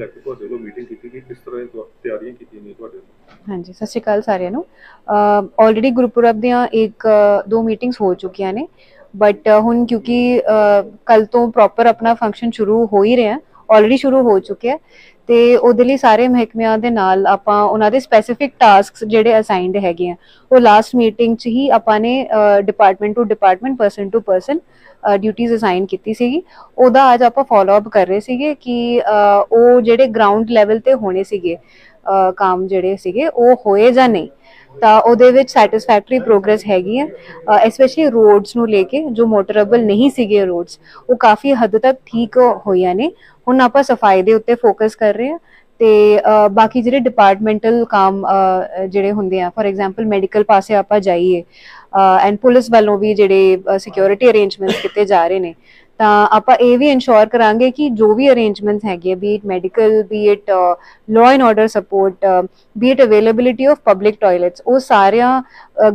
ਲੈ ਤੁਹਾਡੇ ਵੱਲੋਂ ਮੀਟਿੰਗ ਕੀਤੀ ਗਈ। ਕਿਸ ਤਰ੍ਹਾਂ ਦੀਆਂ ਤਿਆਰੀਆਂ ਕੀਤੀਆਂ ਨੇ ਤੁਹਾਡੇ ਹਾਂਜੀ, ਸਤਿ ਸ਼੍ਰੀ ਅਕਾਲ ਸਾਰਿਆਂ ਨੂੰ। ਆਲਰੇਡੀ ਗੁਰਪੁਰਬ ਦੀਆਂ ਇੱਕ, ਦੋ ਮੀਟਿੰਗਸ ਹੋ ਚੁੱਕੀਆਂ ਨੇ। ਬਟ ਹੁਣ ਕਿਉਂਕਿ ਕੱਲ ਤੋਂ ਪ੍ਰੋਪਰ ਆਪਣਾ ਫੰਕਸ਼ਨ ਸ਼ੁਰੂ ਹੋ ਹੀ ਰਿਹਾ। ਆਲਰੇਡੀ ਸ਼ੁਰੂ ਹੋ ਚੁੱਕਿਆ। ਤੇ ਉਹਦੇ ਲਈ ਸਾਰੇ ਮਹਿਕਮਿਆਂ ਦੇ ਨਾਲ ਆਪਾਂ ਉਹਨਾਂ ਦੇ ਸਪੈਸੀਫਿਕ ਟਾਸਕਸ ਜਿਹੜੇ ਅਸਾਈਨਡ ਹੈਗੇ ਆ, ਉਹ ਲਾਸਟ ਮੀਟਿੰਗ 'ਚ ਹੀ ਆਪਾਂ ਨੇ department to department person to person ਡਿਊਟੀਆਂ ਅਸਾਈਨ ਕੀਤੀ ਸੀਗੀ। ਉਹਦਾ ਅੱਜ ਆਪਾਂ ਫਾਲੋ ਅਪ ਕਰ ਰਹੇ ਸੀਗੇ ਕਿ ਉਹ ਜਿਹੜੇ ਗਰਾਊਂਡ ਲੈਵਲ ਤੇ ਹੋਣੇ ਸੀਗੇ ਕੰਮ ਜਿਹੜੇ ਸੀਗੇ, ਉਹ ਹੋਏ ਜਾਂ ਨਹੀਂ। ਤਾਂ ਉਹਦੇ ਵਿੱਚ ਸੈਟੀਸਫੈਕਟਰੀ ਪ੍ਰੋਗਰੈਸ ਹੈਗੀ ਹੈ ਐਸਪੈਸ਼ਲੀ ਰੋਡਸ ਨੂੰ ਲੈ ਕੇ, ਜੋ ਮੋਟਰੇਬਲ ਨਹੀਂ ਸੀਗੇ ਰੋਡਸ ਉਹ ਕਾਫੀ ਹੱਦ ਤੱਕ ਠੀਕ ਹੋਈਆਂ ਨੇ। ਹੁਣ ਆਪਾਂ ਸਫ਼ਾਈ ਦੇ ਉੱਤੇ ਫੋਕਸ ਕਰ ਰਹੇ ਹਾਂ ਤੇ ਬਾਕੀ ਜਿਹੜੇ ਡਿਪਾਰਟਮੈਂਟਲ ਕੰਮ ਜਿਹੜੇ ਹੁੰਦੇ ਆ ਫੋਰ ਐਗਜ਼ਾਮਪਲ ਮੈਡੀਕਲ ਪਾਸੇ ਆਪਾਂ ਜਾਈਏ ਐਂਡ ਪੁਲਿਸ ਵੱਲੋਂ ਵੀ ਜਿਹੜੇ ਸਿਕਿਉਰਿਟੀ ਅਰੇਂਜਮੈਂਟਸ ਕੀਤੇ ਜਾ ਰਹੇ ਨੇ ਤਾਂ ਆਪਾਂ ਇਹ ਵੀ ਇਨਸ਼ੋਰ ਕਰਾਂਗੇ ਕਿ ਜੋ ਵੀ ਅਰੇਂਜਮੈਂਟਸ ਹੈਗੇ be it medical be it law and order support be it availability of public toilets ਉਹ ਸਾਰੀਆਂ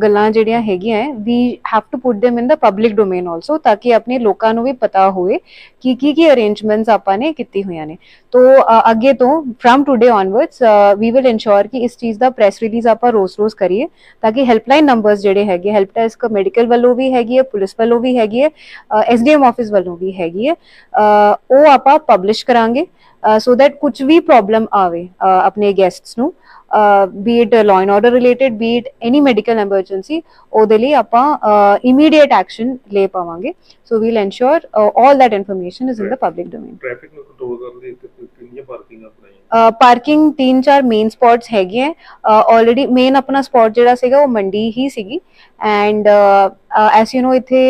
ਗੱਲਾਂ ਜਿਹੜੀਆਂ ਹੈਗੀਆਂ ਵੀ have to put them in the public domain also ਤਾਂ ਕਿ ਆਪਣੇ ਲੋਕਾਂ ਨੂੰ ਵੀ ਪਤਾ ਹੋਵੇ ਕਿ ਕੀ ਕੀ ਅਰੇਂਜਮੈਂਟਸ ਆਪਾਂ ਨੇ ਕੀਤੀ ਹੋਈਆਂ ਨੇ। ਤੋ ਅੱਗੇ ਤੋਂ from today onwards we will ensure ਕਿ ਇਸ ਚੀਜ਼ ਦਾ ਪ੍ਰੈਸ ਰਿਲੀਜ਼ ਆਪਾਂ ਰੋਜ਼-ਰੋਜ਼ ਕਰੀਏ ਤਾਂ ਕਿ ਹੈਲਪਲਾਈਨ ਨੰਬਰਸ ਜਿਹੜੇ ਹੈਗੇ ਹੈਲਪ ਡੈਸਕ ਮੈਡੀਕਲ ਵੱਲੋਂ ਵੀ ਹੈਗੀ ਹੈ, ਪੁਲਿਸ ਵੱਲੋਂ ਵੀ ਹੈਗੀ ਹੈ ਐਸਡੀਐਮ ਆਫਿਸ ਵੱਲੋਂ ਵੀ ਹੈਗੀ ਹੈ। ਉਹ ਆਪਾਂ ਪਬਲਿਸ਼ ਕਰਾਂਗੇ ਸੋ ਦੈਟ ਕੁਝ ਵੀ ਪ੍ਰੋਬਲਮ ਆਵੇ ਆਪਣੇ ਗੈਸਟਸ ਨੂੰ। be it law and order related be it any medical emergency ਉਹਦੇ ਲਈ ਆਪਾਂ ਇਮੀਡੀਏਟ ਐਕਸ਼ਨ ਲੈ ਪਾਵਾਂਗੇ so we'll ensure all that information is in the public domain traffic ਨੂੰ ਕੰਟਰੋਲ ਕਰਨ ਲਈ ਤੇ ਕਿੰਨੀਆਂ ਪਾਰਕਿੰਗਾਂ ਬਣਾਈਆਂ ਪਾਰਕਿੰਗ ਤਿੰਨ ਚਾਰ ਮੇਨ ਸਪੌਟਸ ਹੈਗੇ ਹੈ ਆਲਰੇਡੀ ਮੇਨ ਆਪਣਾ ਸਪੌਟ ਜਿਹੜਾ ਸੀਗਾ ਉਹ ਮੰਡੀ ਹੀ ਸੀਗੀ ਐਂਡ ਐਸ ਯੂ نو ਇੱਥੇ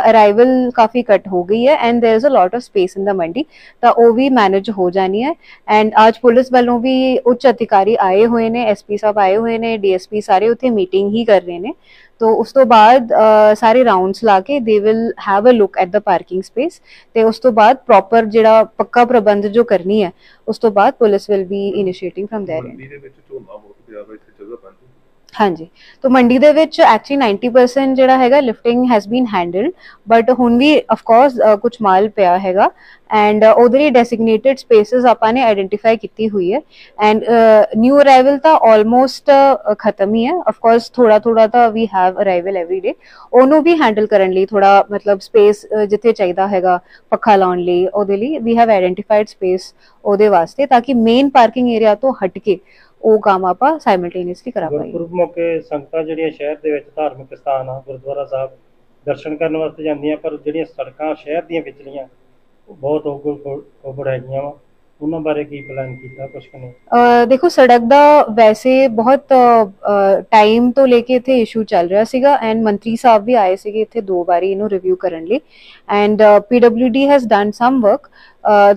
ਅਰਾਈਵਲ ਕਾਫੀ ਘੱਟ ਹੋ ਗਈ ਹੈ and there is a lot of space in the ਮੰਡੀ ਤਾਂ ਉਹ ਵੀ ਮੈਨੇਜ ਹੋ ਜਾਣੀ ਹੈ ਐਂਡ ਅੱਜ ਪੁਲਿਸ ਵੱਲੋਂ ਵੀ ਉੱਚ ਅਧਿਕਾਰੀ ਆਏ ਹੋਏ ਨੇ ਐਸਪੀ ਸਾਹਿਬ ਆਏ ਹੋਏ ਨੇ ਡੀਐਸਪੀ ਸਾਰੇ ਉੱਥੇ ਮੀਟਿੰਗ ਹੀ ਕਰ ਰਹੇ ਨੇ ਤੋ ਉਸ ਤੋਂ ਬਾਅਦ ਅ, ਸਾਰੇ ਰਾਉਂਡਸ ਲਾ ਕੇ they will have a look at the parking space ਤੇ ਉਸ ਤੋਂ ਬਾਅਦ ਪ੍ਰੋਪਰ ਜਿਹੜਾ ਪੱਕਾ ਪ੍ਰਬੰਧ ਜੋ ਕਰਨੀ ਹੈ ਉਸ ਤੋਂ ਬਾਅਦ police will be initiating firm there ਮੰਡੀ ਦੇ ਵਿੱਚ ਝੋਨਾ ਬਹੁਤ ਪਿਆ ਵਾ ਇੱਥੇ ਜਗ੍ਹਾ ਬਣ ਹਾਂਜੀ। ਤੋ ਮੰਡੀ ਦੇ ਵਿੱਚ ਐਕਚੁਅਲੀ 90% ਜਿਹੜਾ ਹੈਗਾ lifting has been handled but ਹੁਣ ਵੀ ਆਫ ਕੋਰਸ ਕੁਝ ਮਾਲ ਪਿਆ ਹੈਗਾ। ਐਂਡ ਉਹਦੇ ਲਈ ਡੈਸਿਗਨੇਟਿਡ ਸਪੇਸਿਸ ਆਪਾਂ ਨੇ ਆਇਡੈਂਟੀਫਾਈ ਕੀਤੀ ਹੋਈ ਹੈ। ਐਂਡ ਨਿਊ ਅਰਾਈਵਲ ਤਾਂ ਆਲਮੋਸਟ ਖਤਮ ਹੀ ਹੈ। ਆਫ ਕੋਰਸ ਥੋੜਾ ਥੋੜਾ ਤਾਂ ਵੀ ਹੈਵ ਅਰਾਈਵਲ ਡੇ ਉਹਨੂੰ ਵੀ ਹੈਂਡਲ ਕਰਨ ਲਈ ਥੋੜਾ ਮਤਲਬ ਸਪੇਸ ਜਿੱਥੇ ਚਾਹੀਦਾ ਹੈਗਾ ਪੱਖਾ ਲਾਉਣ ਲਈ, ਉਹਦੇ ਲਈ ਵੀ ਹੈਵ ਆਇਡੈਂਟੀਫਾਈਡ ਸਪੇਸ ਉਹਦੇ ਵਾਸਤੇ, ਤਾਂ ਕਿ ਮੇਨ ਪਾਰਕਿੰਗ ਏਰੀਆ ਤੋਂ ਹਟ ਕੇ ਉਹ ਕੰਮ ਆਪਾਂ ਸਾਈਮਲਟੇਨੀਅਸਲੀ ਕਰਾ ਪਾਈਏ। ਗੁਰਪੁਰਬ ਮੌਕੇ ਸੰਗਤਾਂ ਜਿਹੜੀਆਂ ਸ਼ਹਿਰ ਦੇ ਵਿੱਚ ਧਾਰਮਿਕ ਸਥਾਨ ਆ ਗੁਰਦੁਆਰਾ ਸਾਹਿਬ ਦਰਸ਼ਨ ਕਰਨ ਵਾਸਤੇ ਜਾਂਦੀਆਂ ਪਰ ਜਿਹੜੀਆਂ ਸੜਕਾਂ ਸ਼ਹਿਰ ਦੀਆਂ ਵਿਚਲੀਆਂ ਬਹੁਤ ਓਵਰ ਹੈਗੀਆਂ ਵਾ। ਉਹਨਾਂ ਬਾਰੇ ਕੀ ਪਲਾਨ ਕੀਤਾ ਕੁਛ ਕਿ ਨਹੀਂ? ਅ, ਦੇਖੋ ਸੜਕ ਦਾ ਵੈਸੇ ਬਹੁਤ ਟਾਈਮ ਤੋਂ ਲੈ ਕੇ ਇੱਥੇ ਇਸ਼ੂ ਚੱਲ ਰਿਹਾ ਸੀਗਾ ਐਂਡ ਮੰਤਰੀ ਸਾਹਿਬ ਵੀ ਆਏ ਸੀਗੇ ਇੱਥੇ ਦੋ ਵਾਰੀ ਇਹਨੂੰ ਰਿਵਿਊ ਕਰਨ ਲਈ। And PWD has done some work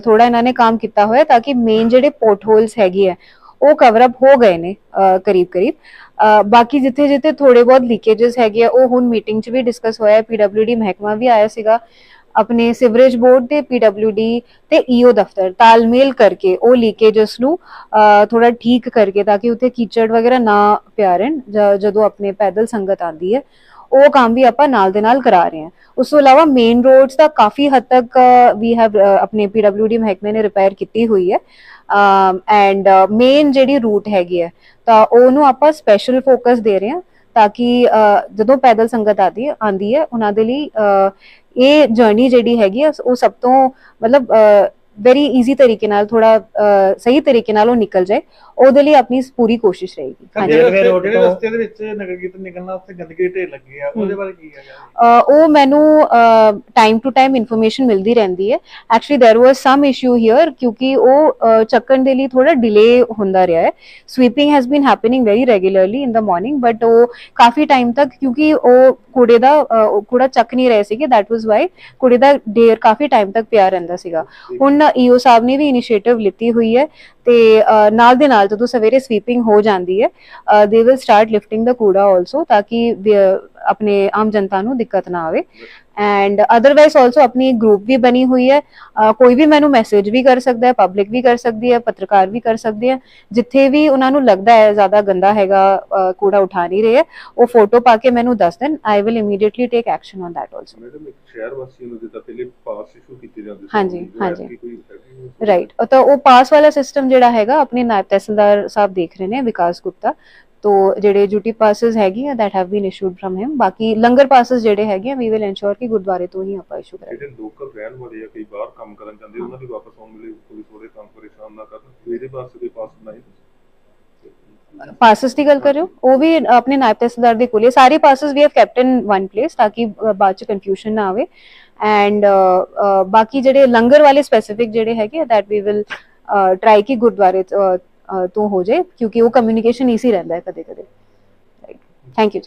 ਥੋੜਾ ਇਹਨਾਂ ਨੇ ਕੰਮ ਕੀਤਾ ਹੋਇਆ ਤਾਂ ਕਿ ਮੇਨ ਜਿਹੜੇ ਪੋਰਟ ਹੋਲਸ ਹੈਗੀ ਹੈ ਉਹ ਕਵਰ ਅਪ ਹੋ ਗਏ ਨੇ ਕਰੀਬ ਕਰੀਬ। ਬਾਕੀ ਜਿੱਥੇ ਜਿੱਥੇ ਥੋੜੇ ਬਹੁਤ ਲੀਕੇजेस ਹੈਗੇ ਆ, ਉਹ ਹੁਣ ਮੀਟਿੰਗ 'ਚ ਵੀ ਡਿਸਕਸ ਹੋਇਆ ਪੀਡਬਲਯੂਡੀ ਮਹਿਕਮਾ ਵੀ ਆਇਆ ਸੀਗਾ। ਆਪਣੇ ਸਿਵਰੇਜ ਬੋਰਡ ਤੇ ਪੀਡਬਲਯੂਡੀ ਤੇ ਈਓ ਦਫਤਰ ਤਾਲਮੇਲ ਕਰਕੇ ਉਹ ਲੀਕੇजेस ਨੂੰ ਥੋੜਾ ਠੀਕ ਕਰਕੇ ਤਾਂ ਕਿ ਉੱਥੇ ਕੀਚੜ ਵਗੈਰਾ ਨਾ ਪਿਆ ਰਹਿਣ ਜਦੋਂ ਆਪਣੇ ਪੈਦਲ ਸੰਗਤ ਆਂਦੀ ਹੈ। ਉਹ ਕੰਮ ਵੀ ਆਪਾਂ ਨਾਲ ਦੇ ਨਾਲ ਕਰਾ ਰਹੇ ਹਾਂ। ਉਸ ਤੋਂ ਇਲਾਵਾ ਮੇਨ ਰੋਡਸ ਦਾ ਕਾਫੀ ਹੱਦ ਤੱਕ ਵੀ ਹੈਵ ਆਪਣੇ ਪੀਡਬਲਯੂਡੀ ਮਹਿਕਮੇ ਨੇ ਰਿਪੇਅਰ ਕੀਤੀ ਹੋਈ ਹੈ। ਐਂਡ ਮੇਨ ਜਿਹੜੀ ਰੂਟ ਹੈਗੀ ਹੈ, ਤਾਂ ਉਹਨੂੰ ਆਪਾਂ ਸਪੈਸ਼ਲ ਫੋਕਸ ਦੇ ਰਹੇ ਹਾਂ ਤਾਂ ਕਿ ਜਦੋਂ ਪੈਦਲ ਸੰਗਤ ਆਦੀ ਆਂਦੀ ਹੈ, ਉਹਨਾਂ ਦੇ ਲਈ ਇਹ ਜਰਨੀ ਜਿਹੜੀ ਹੈਗੀ ਆ ਉਹ ਸਭ ਤੋਂ, ਮਤਲਬ ਵੈਰੀ ਈਜ਼ੀ ਤਰੀਕੇ ਨਾਲ ਥੋੜਾ ਸਹੀ ਤਰੀਕੇ ਨਾਲ ਉਹ ਨਿਕਲ ਜਾਏ ਉਹਦੇ ਲਈ ਆਪਣੀ ਪੂਰੀ ਕੋਸ਼ਿਸ਼ ਰਹੇਗੀ ਹਾਂਜੀ ਜਿਹੜੇ ਜਿਹੜੇ ਰੋਡ ਜਿਹੜੇ ਤੋਂ- ਰਸਤੇ ਦੇ ਵਿੱਚ ਨਗਰ ਕੀਰਤਨ ਨਿਕਲਣਾ ਉੱਥੇ ਗੰਦਗੀ ਢੇਰ ਲੱਗੀ ਆ ਉਹਦੇ ਬਾਰੇ ਕੀ ਹੈਗਾ ਅ, ਉਹ ਮੈਨੂੰ ਟਾਈਮ ਟੂ ਟਾਈਮ ਇਨਫੋਰਮੇਸ਼ਨ ਮਿਲਦੀ ਰਹਿੰਦੀ ਹੈ actually there was some issue here ਕਿਉਂਕਿ ਉਹ ਅ, ਚੱਕਣ ਦੇ ਲਈ ਥੋੜਾ ਡਿਲੇ ਹੁੰਦਾ ਰਿਹਾ ਹੈ sweeping has been happening very regularly in the morning but ਉਹ ਕਾਫੀ ਟਾਈਮ ਤੱਕ ਕਿਉਂਕਿ ਉਹ ਕੂੜੇ ਦਾ ਅ, ਉਹ ਕੂੜਾ ਚੱਕ ਨਹੀਂ ਰਹੇ ਸੀਗੇ ਦੈਟ ਵਾਸ ਵਾਈ ਕੂੜੇ ਦਾ ਢੇਰ ਕਾਫੀ ਟਾਈਮ ਤੱਕ ਪਿਆ ਰਹਿੰਦਾ ਸੀਗਾ ਹੁਣ ਈਓ ਸਾਹਿਬ ਨੇ ਵੀ ਇਨੀਸ਼ੀਏਟਿਵ ਲਿੱਤੀ ਹੋਈ ਹੈ ਤੇ ਨਾਲ ਦੇ ਨਾਲ ਜਦੋਂ ਸਵੇਰੇ ਸਵੀਪਿੰਗ ਹੋ ਜਾਂਦੀ ਹੈ ਦੇ ਵਿਲ ਸਟਾਰਟ ਲਿਫਟਿੰਗ ਦਾ ਕੂੜਾ ਆਲਸੋ ਤਾਂ ਕਿ ਆਪਣੇ ਆਮ ਜਨਤਾ ਨੂੰ ਦਿੱਕਤ ਨਾ ਆਵੇ। ਐਂਡ ਅਦਰਵਾਈਜ਼ ਆਲਸੋ ਆਪਣੀ ਗਰੁੱਪ ਵੀ ਬਣੀ ਹੋਈ ਹੈ। ਕੋਈ ਵੀ ਮੈਨੂੰ ਮੈਸੇਜ ਵੀ ਕਰ ਸਕਦਾ ਹੈ ਪਬਲਿਕ ਵੀ ਕਰ ਸਕਦੀ ਹੈ ਪੱਤਰਕਾਰ ਵੀ ਕਰ ਸਕਦੇ ਹੈ। ਜਿੱਥੇ ਵੀ ਉਹਨਾਂ ਨੂੰ ਲੱਗਦਾ ਹੈ ਜ਼ਿਆਦਾ ਗੰਦਾ ਹੈਗਾ ਕੂੜਾ ਉਠਾ ਨਹੀਂ ਰਹੇ। ਉਹ ਫੋਟੋ ਪਾ ਕੇ ਮੈਨੂੰ ਦੱਸ ਦੇਣ। I will immediately take action on that also madam ਇੱਕ ਸ਼ਹਿਰ ਵਾਸੀਆਂ ਨੂੰ ਜਿੱਦਾਂ ਪਹਿਲੇ ਪਾਸ ਇਸ਼ੂ ਕੀਤੇ ਜਾਂਦੇ ਹਾਂਜੀ, ਹਾਂਜੀ। ਰਾਈਟ ਤਾਂ ਉਹ ਪਾਸ ਵਾਲਾ ਸਿਸਟਮ ਜਿਹੜਾ ਹੈਗਾ ਆਪਣੇ ਨਾਇਬ ਤਹਿਸੀਲਦਾਰ ਸਾਹਿਬ ਦੇਖ ਰਹੇ ਨੇ ਵਿਕਾਸ ਗੁਪਤਾ। ਤੋ ਜਿਹੜੇ ਡਿਊਟੀ ਪਾਸਸ ਹੈਗੇ ਆ that have been issued from him ਬਾਕੀ ਲੰਗਰ ਪਾਸਸ ਜਿਹੜੇ ਹੈਗੇ ਆ ਵੀ ਵਿਲ ਇਨਸ਼ੋਰ ਕਿ ਗੁਰਦੁਆਰੇ ਤੋਂ ਹੀ ਆਪਾਂ ਇਸ਼ੂ ਕਰਾਂਗੇ। ਜਿਹੜੇ ਲੋਕਲ ਰਹਿਣ ਵਾਲੇ ਆ ਕਈ ਬਾਹਰ ਕੰਮ ਕਰਨ ਜਾਂਦੇ ਉਹਨਾਂ ਦੀ ਵਾਪਸ ਆਉਣ ਵੇਲੇ ਕੋਈ ਥੋੜੇ ਕੰਮ ਪਰੇਸ਼ਾਨ ਨਾ ਕਰਨ। ਇਹਦੇ ਵਾਸਤੇ ਕੋਈ ਪਾਸ ਬਣਾਏ ਪਾਸਸ ਦੀ ਗੱਲ ਕਰ ਰਹੇ ਹੋ ਉਹ ਵੀ ਆਪਣੇ ਨਾਇਬ ਤਹਿਸੀਲਦਾਰ ਦੇ ਕੋਲ। ਸਾਰੇ passes we have kept in one place ਤਾਂ ਕਿ ਬਾਅਦ ਚ ਕਨਫਿਊਜ਼ਨ ਨਾ ਆਵੇ। ਐਂਡ ਬਾਕੀ ਜਿਹੜੇ ਲੰਗਰ ਵਾਲੇ ਸਪੈਸੀਫਿਕ ਜਿਹੜੇ ਹੈਗੇ ਦੈਟ ਵੀ ਵਿਲ ਟਰਾਈ ਕਿ ਗੁਰਦੁਆਰੇ ਤੋਂ ਹੋ ਜਾਏ ਕਿਉਂਕਿ ਉਹ ਕਮਿਊਨੀਕੇਸ਼ਨ ਈਜ਼ੀ ਰਹਿੰਦਾ ਹੈ ਕਦੇ ਕਦੇ ਥੈਂਕ ਯੂ